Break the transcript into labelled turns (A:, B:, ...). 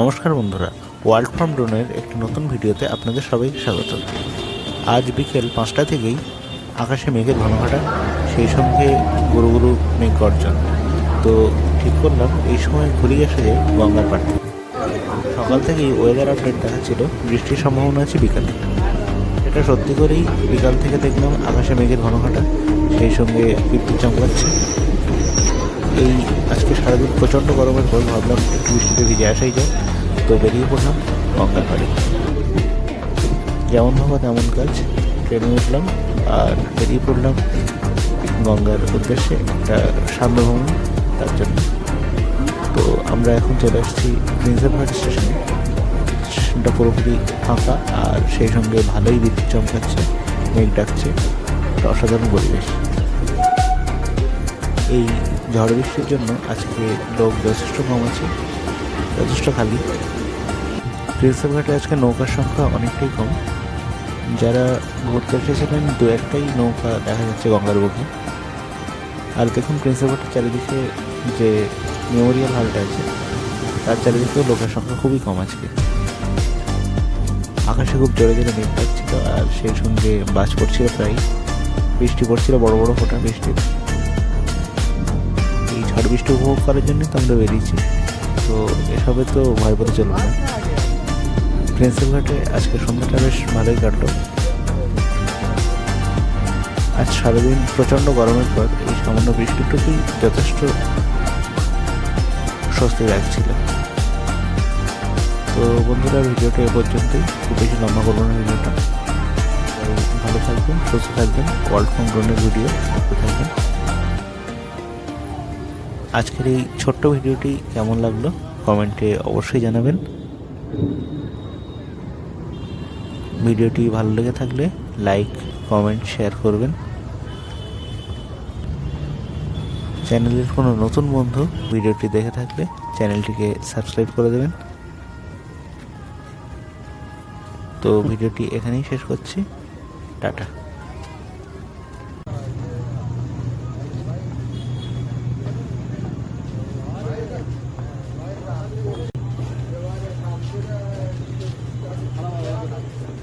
A: নমস্কার বন্ধুরা, world farm ড্রোনের একটি নতুন ভিডিওতে আপনাদের সবাইকে স্বাগত। আজ বিকেল পাঁচটা থেকেই আকাশে মেঘের ঘন ঘনঘটা, সেই সঙ্গে গুরু গুরু মেঘ গর্জন। তো ঠিক করলাম, এই সময় ঘুরে আসা যায় গঙ্গার পাড় সকাল থেকেই ওয়েদার আপডেট দেখাচ্ছিল, বৃষ্টির সম্ভাবনা আছে বিকালে। এটা সত্যি করেই বিকাল থেকে দেখলাম আকাশে মেঘের ঘন ঘনঘটা, সেই সঙ্গে বিদ্যুৎ চমকাচ্ছে। এই আজকে সারাদিন প্রচণ্ড গরমের পর ভাবলাম একটু বৃষ্টিতে ভিজে আসাই যায় তো বেরিয়ে পড়লাম গঙ্গার পাড়ে। যেমন ভাবা তেমন কাজ। ট্রেনে উঠলাম আর বেরিয়ে পড়লাম গঙ্গার উদ্দেশ্যে একটা সান্ধ্যভ্রমণ তার জন্য। তো আমরা এখন চলে আসছি প্রিন্সেপঘাট স্টেশনে। স্টেশনটা পুরোপুরি ফাঁকা আর সেই সঙ্গে ভালোই বিদ্যুৎ চমকাচ্ছে, মেঘ ডাকছে। অসাধারণ পরিবেশ। এই ঝড় বৃষ্টির জন্য আজকে লোক যথেষ্ট কম আছে, যথেষ্ট খালি। প্রিন্সেপ ঘাটে আজকে নৌকার সংখ্যা অনেকটাই কম। যারা ঘুরতে এসেছিলেন, দু একটাই নৌকা দেখা যাচ্ছে গঙ্গার বুকে। আর দেখুন প্রিন্সেপ ঘাটের চারিদিকে যে মেমোরিয়াল হলটা আছে, তার চারিদিকেও লোকের সংখ্যা খুবই কম আজকে। আকাশে খুব জোরে জোরে মেঘ থাকছিল আর সেই সঙ্গে বাজ পড়ছিল প্রায়। বৃষ্টি পড়ছিল, বড় বড় ফোঁটা বৃষ্টির। বৃষ্টি উপভোগ করার জন্যই তো আমরা বেরিয়েছি। তো এসবে তো ভয় পেতে চলবে না। প্রিন্সেপ ঘাটে আজকে সন্ধ্যাটা বেশ ভালোই কাটলো। আজ সারাদিন প্রচণ্ড গরমের পর এই সামান্য বৃষ্টিটুকুই যথেষ্ট স্বস্তি লাগছিল তো বন্ধুরা, ভিডিওটা এ পর্যন্তই। খুব বেশি লম্বা করব না ভিডিওটা। ভালো থাকবেন, সুস্থ থাকবেন। ওয়ার্ল্ড ফোন ভিডিও থাকবেন। আজকের এই ছোট্ট ভিডিওটি কেমন লাগল কমেন্টে অবশ্যই জানাবেন। ভিডিওটি ভালো লেগে থাকলে লাইক, কমেন্ট, শেয়ার করবেন। চ্যানেলের কোনো নতুন বন্ধু ভিডিওটি দেখে থাকলে চ্যানেলটিকে সাবস্ক্রাইব করে দেবেন। তো ভিডিওটি এখানেই শেষ করছি। টাটা।